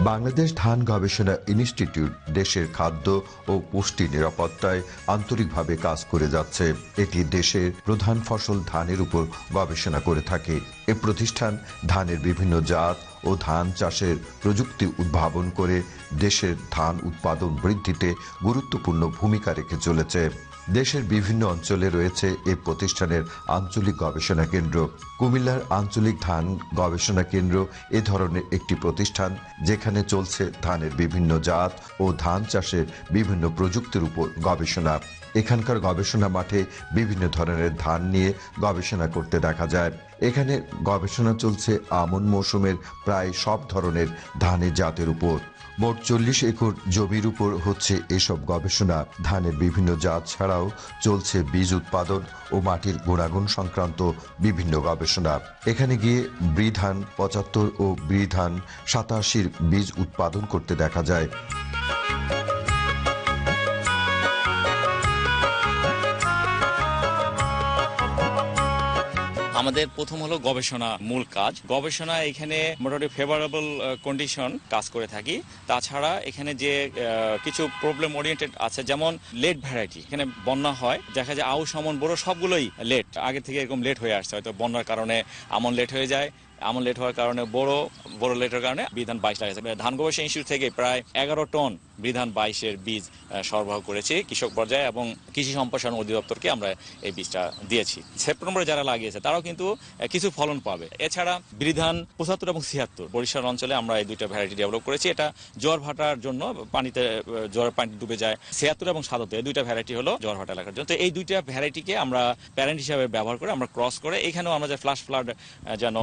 বাংলাদেশ ধান গবেষণা ইনস্টিটিউট দেশের খাদ্য ও পুষ্টি নিরাপত্তায় আন্তরিকভাবে কাজ করে যাচ্ছে। এটি দেশের প্রধান ফসল ধানের উপর গবেষণা করে থাকে। এ প্রতিষ্ঠান ধানের বিভিন্ন জাত ও ধান চাষের প্রযুক্তি উদ্ভাবন করে দেশের ধান উৎপাদন বৃদ্ধিতে গুরুত্বপূর্ণ ভূমিকা রেখে চলেছে। দেশের বিভিন্ন অঞ্চলে রয়েছে এই প্রতিষ্ঠানের আঞ্চলিক গবেষণা কেন্দ্র। কুমিল্লার আঞ্চলিক ধান গবেষণা কেন্দ্র এ ধরনের একটি প্রতিষ্ঠান, যেখানে চলছে ধানের বিভিন্ন জাত ও ধান চাষের বিভিন্ন প্রযুক্তির উপর গবেষণা। এখানকার গবেষণা মাঠে বিভিন্ন ধরনের ধান নিয়ে গবেষণা করতে দেখা যায়। এখানে গবেষণা চলছে আমন মৌসুমের প্রায় সব ধরনের ধানের জাতের উপর। মোট চল্লিশ একর জমির উপর হচ্ছে এসব গবেষণা। ধানের বিভিন্ন জাত ছাড়াও চলছে বীজ উৎপাদন ও মাটির গুণাগুণ সংক্রান্ত বিভিন্ন গবেষণা। এখানে গিয়ে বৃধান পঁচাত্তর ও বৃধান সাতাশির বীজ উৎপাদন করতে দেখা যায়। আমাদের প্রথম হলো গবেষণা মূল কাজ। গবেষণা এখানে মোটামুটি ফেভারেবল কন্ডিশন কাজ করে থাকি। তাছাড়া এখানে যে কিছু প্রবলেম ওরিয়েন্টেড আছে, যেমন লেট ভ্যারাইটি এখানে বন্যা হয়, দেখা যায় আউশ, আমন বড় সবগুলোই লেট আগে থেকে এরকম লেট হয়ে আসছে, হয়তো বন্যার কারণে আমন লেট হয়ে যায় আমন লেট হওয়ার কারণে, বড় বড় লেটের কারণে বিধান বাইশ লাগাচ্ছে ধান গবেষণা ইনস্টিটিউট থেকে প্রায় এগারো টন বিধান বাইশের বীজ সরবরাহ করেছি কৃষক পর্যায়ে এবং কৃষি সম্প্রসারণ অধিদপ্তরকে আমরা এই বীজটা দিয়েছি। সেপ্টেম্বরে যারা লাগিয়েছে, তারাও কিন্তু কিছু ফলন পাবে। এছাড়া বিধান পঁচাত্তর এবং ছিয়াত্তর, বরিশাল অঞ্চলে আমরা এই দুইটা ভ্যারাইটি ডেভেলপ করেছি। এটা জ্বর ভাটার জন্য পানিতে জ্বর পানি ডুবে যায়। ছিয়াত্তর এবং সাতাত্তর, এই দুইটা ভ্যারাইটি হলো জ্বর ভাটা এলাকার জন্য। তো এই দুইটা ভ্যারাইটিকে আমরা প্যারেন্ট হিসাবে ব্যবহার করে, আমরা ক্রস করে, এখানেও আমরা যে ফ্লাশ ফ্লাড যেন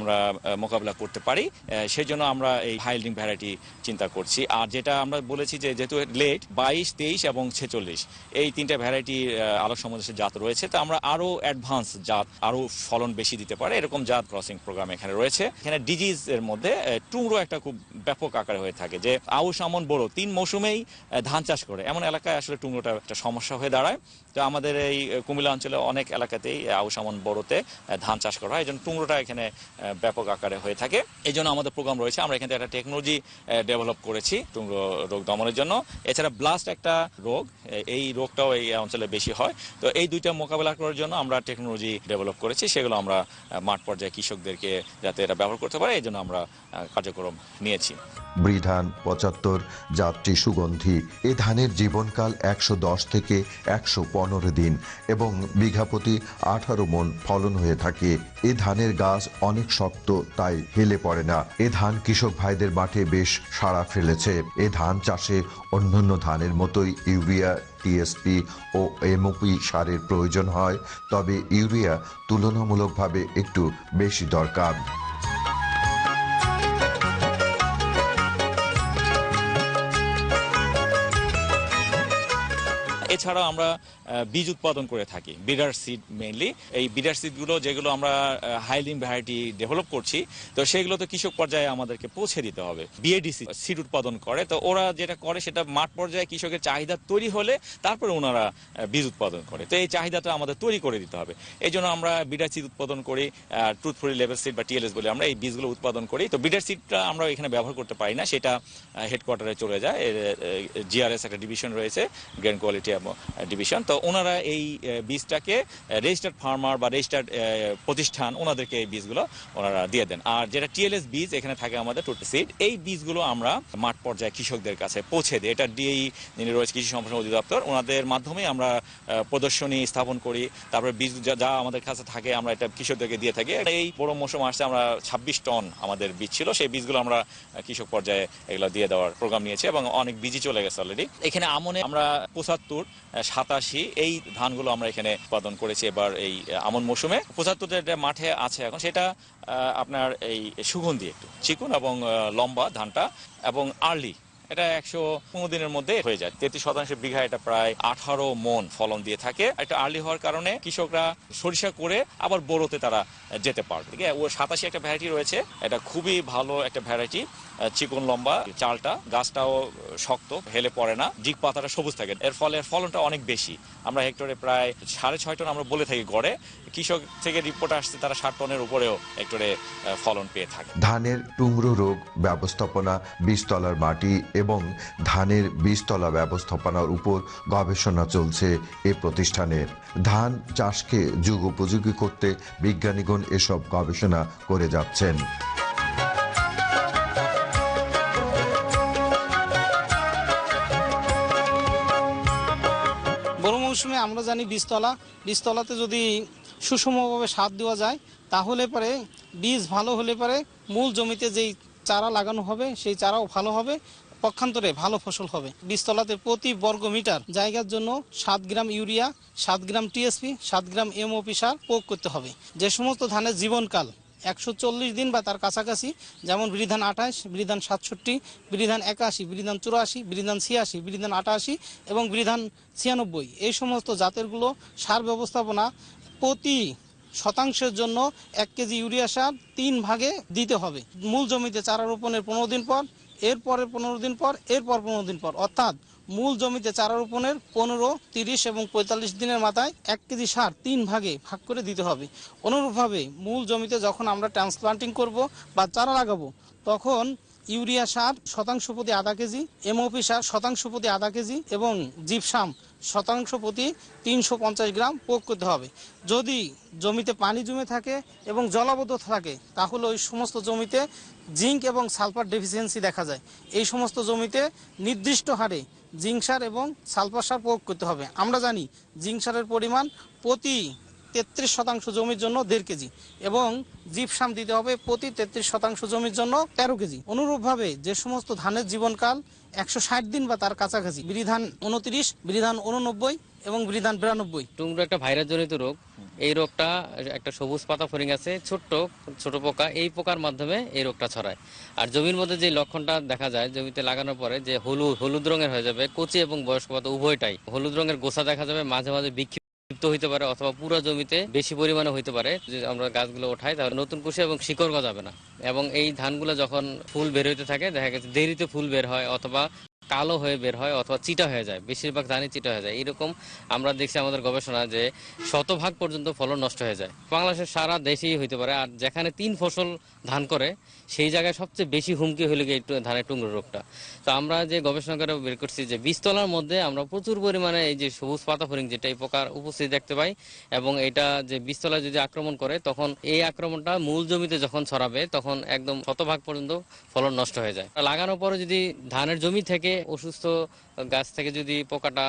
আমরা মোকাবিলা করতে পারি সেই জন্য আমরা এই হাইল্ডিং ভ্যারাইটি চিন্তা করছি। আর যেটা আমরা বলেছি যে, যেহেতু লেট, বাইশ, তেইশ এবং ছেচল্লিশ, এই তিনটা ভ্যারাইটি আলোক সমাদেশের জাত রয়েছে, তো আমরা আরও অ্যাডভান্স জাত, আরও ফলন বেশি দিতে পারে, এরকম জাত ক্রসিং প্রোগ্রাম এখানে রয়েছে। এখানে ডিজিজ এর মধ্যে টুংরো একটা খুব ব্যাপক আকারে হয়ে থাকে যে, আউশ, আমন বড় তিন মৌসুমেই ধান চাষ করে। এমন এলাকায় আসলে টুংরোটা একটা সমস্যা হয়ে দাঁড়ায়। তো আমাদের এই কুমিল্লা অঞ্চলে অনেক এলাকাতেই আউশ, আমন বড়তে ধান চাষ করা হয়। এই জন্য টুংরোটা এখানে ব্যাপক আকারে হয়ে থাকে। এই জন্য আমাদের প্রোগ্রাম রয়েছে। আমরা এখানে একটা টেকনোলজি ডেভেলপ করেছি টুংরো রোগ দমনের জন্য। এছাড়া ব্লাস্ট একটা রোগ এই রোগটাও এই অঞ্চলে বেশি হয়। তো এই দুইটা মোকাবেলা করার জন্য আমরা টেকনোলজি ডেভেলপ করেছি। সেগুলো আমরা মাঠ পর্যায়ে কৃষকদেরকে যাতে এটা ব্যবহার করতে পারে এই জন্য আমরা কার্যক্রম নিয়েছি। বৃধান পঁচাত্তর জাতটি সুগন্ধি। এ ধানের জীবনকাল একশো দশ থেকে একশো পনেরো দিন এবং বিঘাপতি আঠারো মন ফলন হয়ে থাকে। এ ধানের গাছ অনেক শক্ত, তাই হেলে পড়ে না। এ ধান কৃষক ভাইদের মাঠে বেশ সাড়া ফেলেছে। এ ধান চাষে অন্যান্য ধানের মতোই ইউরিয়া, টিএসপি ও এমওপি সারের প্রয়োজন হয়। তবে ইউরিয়া তুলনামূলকভাবে একটু বেশি দরকার। এছাড়াও আমরা বীজ উৎপাদন করে থাকি, বিডার সিড মেইনলি এই বিডার সিডগুলো যেগুলো আমরা হাইলিং ভ্যারাইটি ডেভেলপ করছি, তো সেগুলো তো কৃষক পর্যায়ে আমাদেরকে পৌঁছে দিতে হবে। বিএডিসি সিড উৎপাদন করে, তো ওরা যেটা করে সেটা মাঠ পর্যায়ে কৃষকের চাহিদা তৈরি হলে তারপরে ওনারা বীজ উৎপাদন করে। তো এই চাহিদাটা আমাদের তৈরি করে দিতে হবে। এই জন্য আমরা বিডার সিড উৎপাদন করি ট্রুথ ফ্রি লেভেল সিড বা টিএলএস বলে আমরা এই বীজগুলো উৎপাদন করি। তো বিডার সিডটা আমরা এখানে ব্যবহার করতে পারি না, সেটা হেডকোয়ার্টারে চলে যায়। জিআরএস একটা ডিভিশন রয়েছে গ্রেন কোয়ালিটি ডিভিশন তো ওনারা এই বীজটাকে রেজিস্টার্ড ফার্মার বা রেজিস্টার্ড প্রতিষ্ঠান, ওনাদেরকে এই বীজগুলো ওনারা দিয়ে দেন। আর যেটা টিএলএস বীজ, এখানে থাকে আমাদের টুটি সিড। এই বীজগুলো আমরা মাঠ পর্যায়ে কৃষকদের কাছে পৌঁছে দিই। এটা ডিএই যিনি রয়েছে কৃষি সম্প্রসারণ অধিদপ্তর, ওনাদের মাধ্যমে আমরা প্রদর্শনী স্থাপন করি। তারপরে বীজ যা আমাদের কাছে থাকে, আমরা এটা কৃষকদেরকে দিয়ে থাকি। এই বড় মৌসুম আসছে, আমরা ছাব্বিশ টন আমাদের বীজ ছিল। সেই বীজগুলো আমরা কৃষক পর্যায়ে এগুলো দিয়ে দেওয়ার প্রোগ্রাম নিয়েছি এবং অনেক বীজই চলে গেছে অলরেডি এখানে আমনে আমরা পঁচাত্তর সাতাশি, এই ধানগুলো আমরা এখানে উৎপাদন করেছি এবার এই আমন মৌসুমে। পঁচাত্তর যেটা মাঠে আছে এখন, সেটা আপনার এই সুগন্ধি একটু, চিকুন এবং লম্বা ধানটা, এবং আর্লি এটা একশো পনেরো দিনের মধ্যে হয়ে যায়। তেত্রিশ শতাংশ বিঘা এটা প্রায় আঠারো মন ফলন দিয়ে থাকে। এটা আর্লি হওয়ার কারণে কৃষকরা সরিষা করে আবার বোরোতে তারা যেতে পারবে। ঠিক আছে? ও সাতাশি একটা ভ্যারাইটি রয়েছে। এটা খুবই ভালো একটা ভ্যারাইটি চিকন লম্বা, চালটা, গাছটাও শক্ত, হেলে পড়ে না ডিগ পাতাটা সবুজ থাকে। এর ফলে ফলনটা অনেক বেশি। আমরা হেক্টরে প্রায় সাড়ে ছয় টন আমরা বলে থাকি গড়ে। কৃষক থেকে রিপোর্ট আসছে তারা ষাট টনের উপরেও হেক্টরে ফলন পেয়ে থাকে। ধানের টুংরো রোগ ব্যবস্থাপনা, বীজতলার মাটি এবং ধানের বীজতলা ব্যবস্থাপনার উপর গবেষণা চলছে এ প্রতিষ্ঠানের। ধান চাষকে যুগ উপযোগী করতে বিজ্ঞানীগণ এসব গবেষণা করে যাচ্ছেন। বড় মৌসুমে আমরা জানি বীজতলা। বীজতলাতে যদি সুষমভাবে সার দেওয়া যায়, তাহলে পরে বীজ ভালো হলে পরে মূল জমিতে যেই চারা লাগানো হবে, সেই চারাও ভালো হবে। পক্ষান্তরে ভালো ফসল হবে। বীজতলাতে প্রতি বর্গ মিটার জায়গার জন্য সাত গ্রাম ইউরিয়া, সাত গ্রাম টিএসপি, সাত গ্রাম এমওপি সার প্রয়োগ করতে হবে। যে সমস্ত ধানের জীবনকাল একশো চল্লিশ দিন বা তার কাছাকাছি, যেমন বিধান আঠাশ বিধান সাতষট্টি বিধান একাশি বিধান চুরাশি বিধান ছিয়াশি বিধান আটাশি এবং বিধান ছিয়ানব্বই, এই সমস্ত জাতেরগুলো সার ব্যবস্থাপনা প্রতি শতাংশের জন্য এক কেজি ইউরিয়া সার তিন ভাগে দিতে হবে। মূল জমিতে চারা রোপণের পনেরো দিন পর এরপরের পনেরো দিন পর, এরপর পনেরো দিন পর। অর্থাৎ মূল জমিতে চারা রোপণের পনেরো, তিরিশ এবং পঁয়তাল্লিশ দিনের মাথায় এক কেজি সার তিন ভাগে ভাগ করে দিতে হবে। অনুরূপভাবে মূল জমিতে যখন আমরা ট্রান্সপ্লান্টিং করব বা চারা লাগাবো, তখন ইউরিয়া সার শতাংশ প্রতি আধা কেজি, এমওপি সার শতাংশ প্রতি আধা কেজি এবং জিপসাম শতাংশ প্রতি তিনশো পঞ্চাশ গ্রাম প্রয়োগ করতে হবে। যদি জমিতে পানি জমে থাকে এবং জলাবদ্ধ থাকে, তাহলে ওই সমস্ত জমিতে জিঙ্ক এবং সালফার ডেফিসিয়েন্সি দেখা যায়। এই সমস্ত জমিতে নির্দিষ্ট হারে জিঙ্ক সার এবং সালফার সার প্রয়োগ করতে হবে। আমরা জানি জিঙ্ক সারের পরিমাণ প্রতি তেত্রিশ শতাংশ জমির জন্য দেড় কেজি এবং জিপসাম দিতে হবে প্রতি তেত্রিশ শতাংশ জমির জন্য তেরো কেজি। অনুরূপভাবে যে সমস্ত ধানের জীবনকাল একশো ষাট দিন বা তার কাছাকাছি বিধান উনত্রিশ বিধান উননব্বই এবং বিধান বিরানব্বই। টুংরো একটা ভাইরাস জনিত রোগ। এই রোগটা একটা সবুজ পাতা ফরিং আছে, ছোট্ট, ছোট পোকা, এই পোকার মাধ্যমে এই রোগটা ছড়ায়। আর জমির মধ্যে যে লক্ষণটা দেখা যায়, জমিতে লাগানোর পরে যে হলুদ হলুদ রঙের হয়ে যাবে, কচি এবং বয়স্ক পাতা উভয়টাই। হলুদ রঙের গোছা দেখা যাবে, মাঝে মাঝে বিক্ষিপ্ত হইতে পারে অথবা পুরো জমিতে বেশি পরিমাণে হইতে পারে যে আমরা গাছগুলো ওঠাই, তাহলে নতুন কুশি এবং শিকড় গজাবে না। এবং এই ধানগুলো যখন ফুল বের হইতে থাকে, দেখা গেছে দেরিতে ফুল বের হয় অথবা কালো হয়ে বের হয় অথবা চিটা হয়ে যায়, বেশিরভাগ ধানই চিটা হয়ে যায়। এরকম আমরা দেখছি আমাদের গবেষণা যে শতভাগ পর্যন্ত ফলন নষ্ট হয়ে যায়। বাংলাদেশের সারা দেশেই হইতে পারে, আর যেখানে তিন ফসল ধান করে, সেই জায়গায় সবচেয়ে বেশি হুমকি গিয়ে একটু ধানের টুংরো রোগটা। তো আমরা যে গবেষণা করে বের করছি যে বীজতলার মধ্যে আমরা প্রচুর পরিমাণে এই যে সবুজ পাতা ফরিং যেটা এই প্রকার উপস্থিতি দেখতে পাই, এবং এটা যে বীজতলায় যদি আক্রমণ করে, তখন এই আক্রমণটা মূল জমিতে যখন ছড়াবে, তখন একদম শতভাগ পর্যন্ত ফলন নষ্ট হয়ে যায়। লাগানোর পরে যদি ধানের জমি থেকে অসুস্থ গাছ থেকে যদি পোকাটা,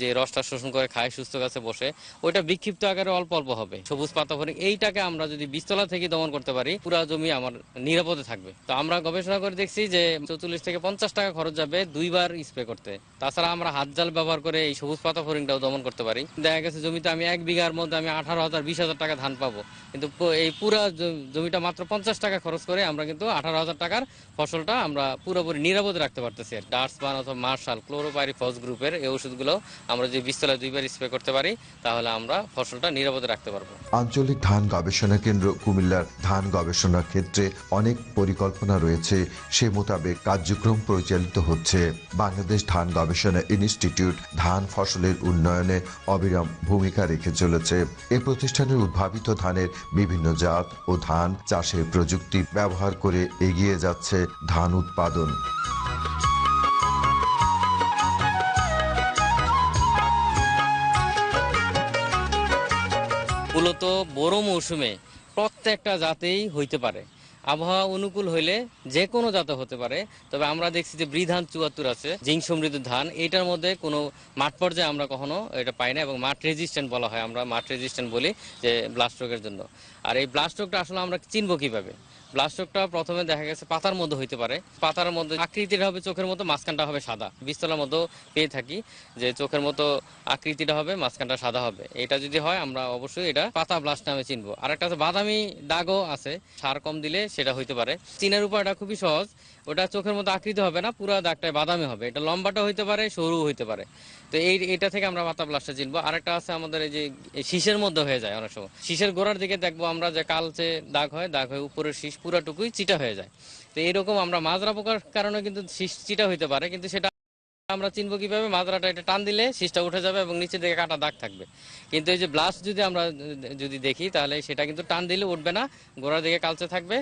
যে রসটা শোষণ করে খায়, সুস্থ গাছে বসে, ওইটা বিক্ষিপ্ত আকারে অল্প অল্প হবে। সবুজ পাতা ফরিং এইটাকে আমরা যদি বীজতলা থেকে দমন করতে পারি, পুরা জমি আমার নিরাপদে থাকবে। তো আমরা গবেষণা করে দেখছি যে চৌচল্লিশ থেকে পঞ্চাশ টাকা খরচ যাবে দুইবার স্প্রে করতে। তাছাড়া আমরা হাত জাল ব্যবহার করে এই সবুজ পাতা ফরিংটাও দমন করতে পারি। দেখা গেছে জমিতে আমি এক বিঘার মধ্যে আমি আঠারো হাজার, বিশ হাজার টাকা ধান পাবো। কিন্তু এই পুরা জমিটা মাত্র পঞ্চাশ টাকা খরচ করে আমরা কিন্তু আঠারো হাজার টাকার ফসলটা আমরা পুরোপুরি নিরাপদে রাখতে পারতেছি ডার্সবান অথবা মার্শাল ক্লোরোপাইরিফস গ্রুপের এই ওষুধগুলো আমরা যদি বিস্তলায় দুইবার স্প্রে করতে পারি, তাহলে আমরা ফসলটা নিরাপদে রাখতে পারব। আঞ্চলিক ধান গবেষণা কেন্দ্র কুমিল্লার ধান গবেষণা ক্ষেত্রে অনেক পরিকল্পনা রয়েছে। সে মোতাবেক কার্যক্রম পরিচালিত হচ্ছে। বাংলাদেশ ধান গবেষণা ইনস্টিটিউট ধান ফসলের উন্নয়নে অবিরাম ভূমিকা রেখে চলেছে। এ প্রতিষ্ঠানের উদ্ভাবিত ধানের বিভিন্ন জাত ও ধান চাষের প্রযুক্তি ব্যবহার করে এগিয়ে যাচ্ছে ধান উৎপাদন। মূলত বড় মৌসুমে প্রত্যেকটা জাতেই হইতে পারে। আবহাওয়া অনুকূল হইলে যে কোনো জাতে হতে পারে, তবে আমরা দেখছি যে বৃধান চুয়াত্তর আছে জিং সমৃদ্ধ ধান, এটার মধ্যে কোনো মাঠ পর্যায়ে আমরা কখনো এটা পাই না এবং মাঠ রেজিস্ট্যান্ট বলা হয়, আমরা মাঠ রেজিস্ট্যান্ট বলি যে ব্লাস্ট রোগের জন্য। আর এই ব্লাস্ট রোগটা আসলে আমরা চিনবো কীভাবে? ব্লাস্ট রোগটা প্রথমে দেখা গেছে পাতার মধ্যে হইতে পারে। পাতার মধ্যে আকৃতিটা হবে চোখের মতো, মাঝখানটা হবে সাদা। বীজতলার মতো পেয়ে থাকি যে চোখের মতো আকৃতিটা হবে, মাঝখানটা সাদা হবে। এটা যদি হয়, আমরা অবশ্যই এটা পাতা ব্লাস্ট নামে চিনবো। আর একটা আছে বাদামি দাগও আছে। সার কম দিলে সেটা হইতে পারে। চিনের উপায়টা খুবই সহজ। ওটা চোখের মতো আকৃতি হবে না, পুরো দাগটায় বাদামি হবে। এটা লম্বাটা হইতে পারে সরু হইতে পারে। তো এই, এটা থেকে আমরা পাতা ব্লাস্টটা চিনবো। আরেকটা আছে আমাদের এই যে শীষের মধ্যে হয়ে যায় অনেক সময়। শীষের গোড়ার দিকে দেখব আমরা যে কালচে দাগ হয়, দাগ হয়ে উপরের শীষ পুরাটুকুই চিটা হয়ে যায়। তো এরকম আমরা মাজরা পোকার কারণে কিন্তু শীষ চিটা হইতে পারে, কিন্তু সেটা আমরা চিনবো কীভাবে মাজরাটা এটা টান দিলে শীষটা উঠে যাবে এবং নিচের দিকে কাটা দাগ থাকবে। কিন্তু এই যে ব্লাস্ট যদি আমরা, যদি দেখি, তাহলে সেটা কিন্তু টান দিলে উঠবে না, গোড়ার দিকে কালচে থাকবে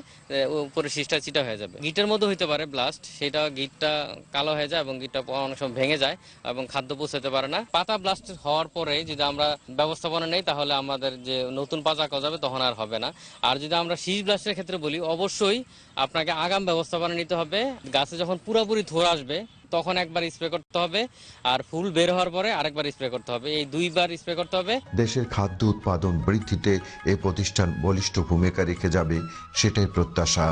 উপরে শীষটা চিটা হয়ে যাবে। গিটের মধ্যে হইতে পারে ব্লাস্ট সেটা গিটটা কালো হয়ে যায় এবং গিটটা অনেক সময় ভেঙে যায় এবং খাদ্য পৌঁছাতে পারে না। পাতা ব্লাস্ট হওয়ার পরে যদি আমরা ব্যবস্থাপনা নেই, তাহলে আমাদের যে নতুন পাতা গজাবে, তখন আর হবে না। আর যদি আমরা শীষ ব্লাস্টের ক্ষেত্রে বলি, অবশ্যই আপনাকে আগাম ব্যবস্থাপনা নিতে হবে। গাছে যখন পুরোপুরি থোর আসবে তখন একবার স্প্রে করতে হবে আর ফুল বের হওয়ার পরে আরেকবার স্প্রে করতে হবে। এই দুইবার স্প্রে করতে হবে। দেশের খাদ্য উৎপাদন বৃদ্ধিতে এই প্রতিষ্ঠান বলিষ্ঠ ভূমিকা রেখে যাবে, সেটাই প্রত্যাশা।